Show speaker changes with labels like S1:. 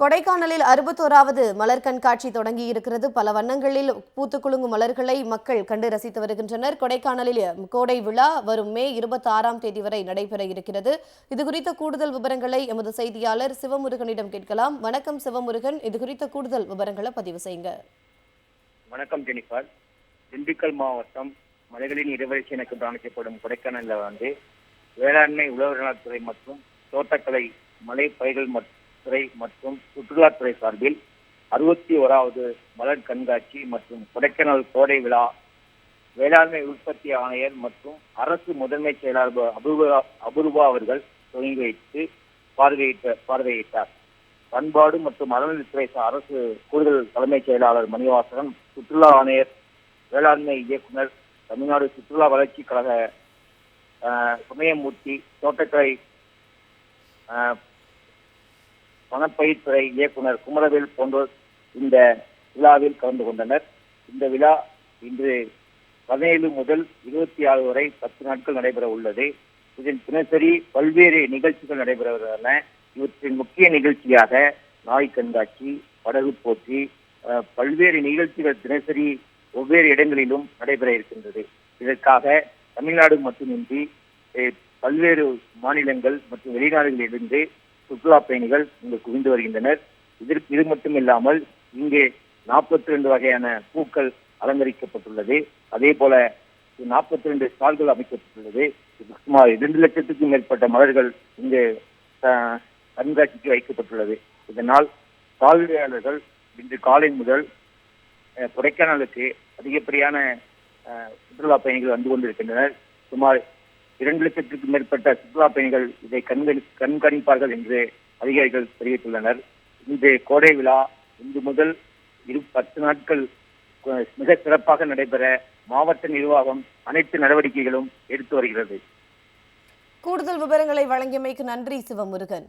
S1: கொடைக்கானலில் அறுபத்தோராவது மலர் கண்காட்சி தொடங்கி இருக்கிறது பல வண்ணங்களில் பூத்து மலர்களை மக்கள் கண்டு ரசித்து வருகின்றனர். கொடைக்கானலில் கோடை விழா வரும் மே இருபத்தி ஆறாம் தேதி வரை நடைபெற இருக்கிறது. இது குறித்த கூடுதல் விவரங்களை எமது செய்தியாளர் சிவமுருகனிடம் கேட்கலாம். வணக்கம் சிவமுருகன். இது குறித்த கூடுதல் விவரங்களை பதிவு செய்யுங்க.
S2: வணக்கம் ஜெனிஃபர். திண்டுக்கல் மாவட்டம் மலைகளின் இருவரிசை எனக்கு கவனிக்கப்படும் கொடைக்கானலில் வந்து வேளாண்மை உழவர் நலத்துறை மற்றும் தோட்டக்கலை மலை பயிர்கள் மற்றும் துறை மற்றும் சுற்றுலாத்துறை சார்பில் அறுபத்தி ஓராவது மலர் கண்காட்சி மற்றும் கொடைக்கானல் கோடை விழா வேளாண்மை உற்பத்தி ஆணையர் மற்றும் அரசு முதன்மை செயலாளர் அபூர்வா அபூர்வா அவர்கள் தொடங்கி வைத்து பார்வையிட்ட பார்வையிட்டார். பண்பாடு மற்றும் அறநிலைத்துறை அரசு கூடுதல் தலைமைச் செயலாளர் மணிவாசகன் சுற்றுலா ஆணையர் வேளாண்மை இயக்குனர் தமிழ்நாடு சுற்றுலா வளர்ச்சி கழக சமயமூர்த்தி தோட்டக்கலை ஆஹ், வனப்பயிர்த்துறை இயக்குனர் குமரவேல் போன்றோர் இந்த விழாவில் கலந்து கொண்டனர். இந்த விழா இன்று பதினேழு முதல் இருபத்தி ஆறு வரை பத்து நாட்கள் நடைபெற உள்ளது. இதில் தினசரி பல்வேறு நிகழ்ச்சிகள் நடைபெறுகின்றன இவற்றின் முக்கிய நிகழ்ச்சியாக நாய் கண்காட்சி படகு போட்டி பல்வேறு நிகழ்ச்சிகள் தினசரி ஒவ்வேறு இடங்களிலும் நடைபெற இருக்கின்றது. இதற்காக தமிழ்நாடு மட்டுமின்றி பல்வேறு மாநிலங்கள் மற்றும் வெளிநாடுகளிலிருந்து சுற்றுலா பயணிகள் இங்கு குவிந்து வருகின்றனர். இதற்கு இது மட்டும் இல்லாமல் இங்கே நாற்பத்தி ரெண்டு வகையான பூக்கள் அலங்கரிக்கப்பட்டுள்ளது. அதே போல நாற்பத்தி ரெண்டு ஸ்டால்கள் அமைக்கப்பட்டுள்ளது. சுமார் இரண்டு லட்சத்துக்கும் மேற்பட்ட மலர்கள் இங்கு கண்காட்சிக்கு வைக்கப்பட்டுள்ளது. இதனால் பார்வையாளர்கள் இன்று காலை முதல் கொடைக்கானலுக்கு அதிகப்படியான சுற்றுலா பயணிகள் வந்து கொண்டிருக்கின்றனர். சுமார் இரண்டு லட்சத்திற்கும் மேற்பட்ட சுற்றுலா பயணிகள் இதை கண்கணி கண்காணிப்பார்கள் என்று அதிகாரிகள் தெரிவித்துள்ளனர். இந்த கோடை விழா இன்று முதல் இரு பத்து நாட்கள் மிக சிறப்பாக நடைபெற மாவட்ட நிர்வாகம் அனைத்து நடவடிக்கைகளும் எடுத்து வருகிறது.
S1: கூடுதல் விவரங்களை வழங்கியமைக்கு நன்றி சிவமுருகன்.